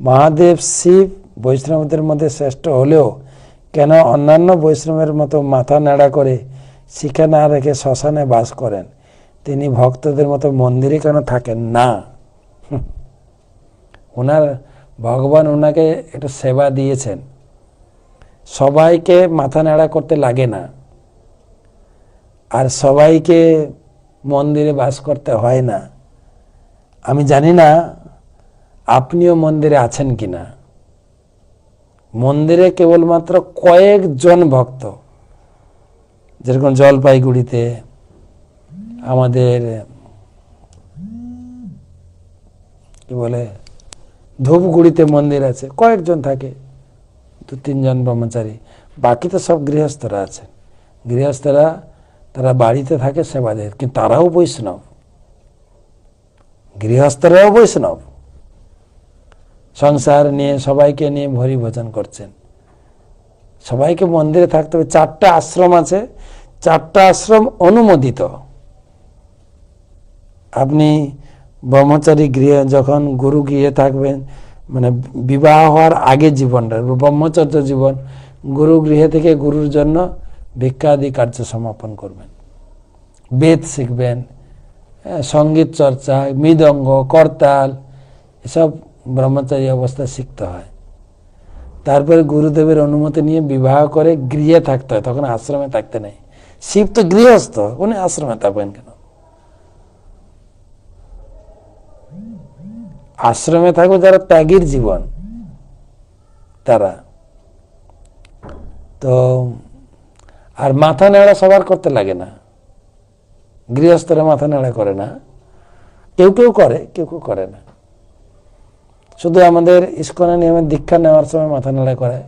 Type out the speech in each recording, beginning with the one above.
মহাদেব শিব বৈষ্ণবদের মধ্যে শ্রেষ্ঠ হলেও কেন অন্যান্য বৈষ্ণবের মতো মাথা নাড়া করে শিখে না রেখে শ্মশানে বাস করেন? তিনি ভক্তদের মতো মন্দিরে কেন থাকেন না? ওনার ভগবান ওনাকে একটু সেবা দিয়েছেন। সবাইকে মাথা নাড়া করতে লাগে না। আর সবাইকে মন্দিরে বাস করতে হয় না। আমি জানি না আপনিও মন্দিরে আছেন কিনা? মন্দিরে কেবলমাত্র কয়েকজন ভক্ত। যেরকম জলপাইগুড়িতে আমাদের, কি বলে, ধূপগুড়িতে মন্দির আছে, কয়েকজন থাকে, দু তিনজন ব্রহ্মচারী। বাকি তো সব গৃহস্থরা আছে। গৃহস্থরা, তারা বাড়িতে থাকে সেবা দেয় কিন্তু তারাও বৈষ্ণব। গৃহস্থরাও বৈষ্ণব। সংসার নিয়ে সবাইকে নিয়ে ভরি ভোজন করছেন। সবাইকে মন্দিরে থাকতে হবে। চারটা আশ্রম আছে। চারটা আশ্রম অনুমোদিত। আপনি ব্রহ্মচারী গৃহে যখন গুরু গৃহে থাকবেন মানে বিবাহ হওয়ার আগে জীবনটা ব্রহ্মচর্য জীবন গুরু গৃহে থেকে গুরুর জন্য ভিক্ষাদি কার্য সমাপন করবেন। বেদ শিখবেন হ্যাঁ, সংগীত চর্চা মৃদঙ্গ করতাল এসব ব্রহ্মচারী অবস্থায় শিখতে হয়। তারপরে গুরুদেবের অনুমতি নিয়ে বিবাহ করে গৃহে থাকতে হয়, তখন আশ্রমে থাকতে নেই। শিব তো গৃহস্থ, উনি আশ্রমে থাকবেন কেন? আশ্রমে থাকবে যারা ত্যাগীর জীবন, তারা। তো, আর মাথা নেড়া সবার করতে লাগে না। গৃহস্থরা মাথা নেড়া করে না। কেউ কেউ করে, কেউ কেউ করে না। শুধু আমাদের ইস্কনে নিয়মের দীক্ষা নেওয়ার সময় মাথা নাড়া করে,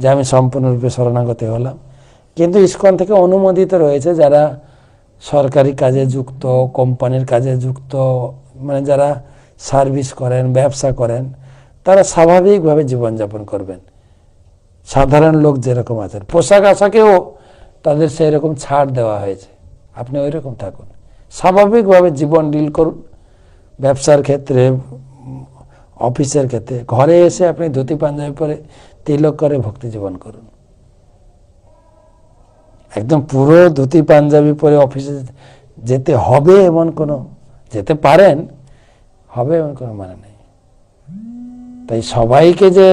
যে আমি সম্পূর্ণরূপে শরণাগতি হলাম। কিন্তু ইস্কন থেকে অনুমোদিত রয়েছে যারা সরকারি কাজে যুক্ত, কোম্পানির কাজে যুক্ত মানে যারা সার্ভিস করেন, ব্যবসা করেন, তারা স্বাভাবিকভাবে জীবনযাপন করবেন। সাধারণ লোক যেরকম আছেন, পোশাক আশাকেও তাদের সেই রকম ছাড় দেওয়া হয়েছে। আপনি ওই রকম থাকুন। স্বাভাবিকভাবে জীবন ডিল করুন। ব্যবসার ক্ষেত্রে অফিসের ক্ষেত্রে। ঘরে এসে আপনি ধুতি পাঞ্জাবি পরে তিলক করে ভক্তি জীবন করুন। একদম পুরো ধুতি পাঞ্জাবি পরে অফিসে যেতে হবে এমন কোনো, যেতে পারেন, হবে এমন কোনো মানে নেই। তাই সবাইকে যে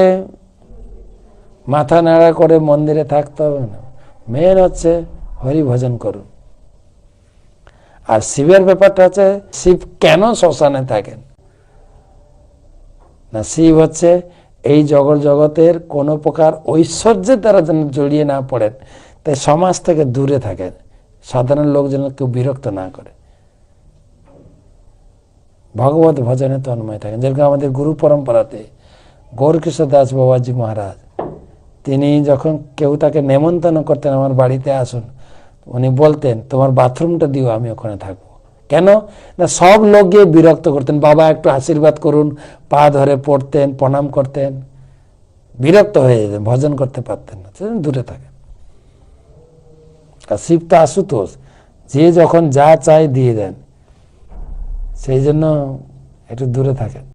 মাথা নাড়া করে মন্দিরে থাকতে হবে না। মেন হচ্ছে হরি ভজন করুন। আর শিবের ব্যাপারটা হচ্ছে, শিব কেন শ্মশানে থাকেন? না শিব হচ্ছে এই জগৎ জগতের কোনো প্রকার ঐশ্বর্যের দ্বারা যেন জড়িয়ে না পড়েন, তাই সমাজ থেকে দূরে থাকেন। সাধারণ লোক যেন কেউ বিরক্ত না করে। ভগবত ভজনে তন্ময় থাকেন। যেরকম আমাদের গুরু পরম্পরাতে গৌরকৃষ্ণ দাস বাবাজি মহারাজ, তিনি যখন কেউ তাকে নেমন্তন্ন করতেন, আমার বাড়িতে আসুন। উনি বলতেন, তোমার বাথরুমটা দিও, আমি ওখানে থাকব। কেন? না, সব লোক গিয়ে বিরক্ত করতেন। বাবা একটু আশীর্বাদ করুন, পা ধরে পড়তেন, প্রণাম করতেন। বিরক্ত হয়ে যেতেন, ভজন করতে পারতেন না। সেজন্য দূরে থাকেন। আর শিব তো আশুতোষ। যে যখন যা চায় দিয়ে দেন, সেই জন্য একটু দূরে থাকেন।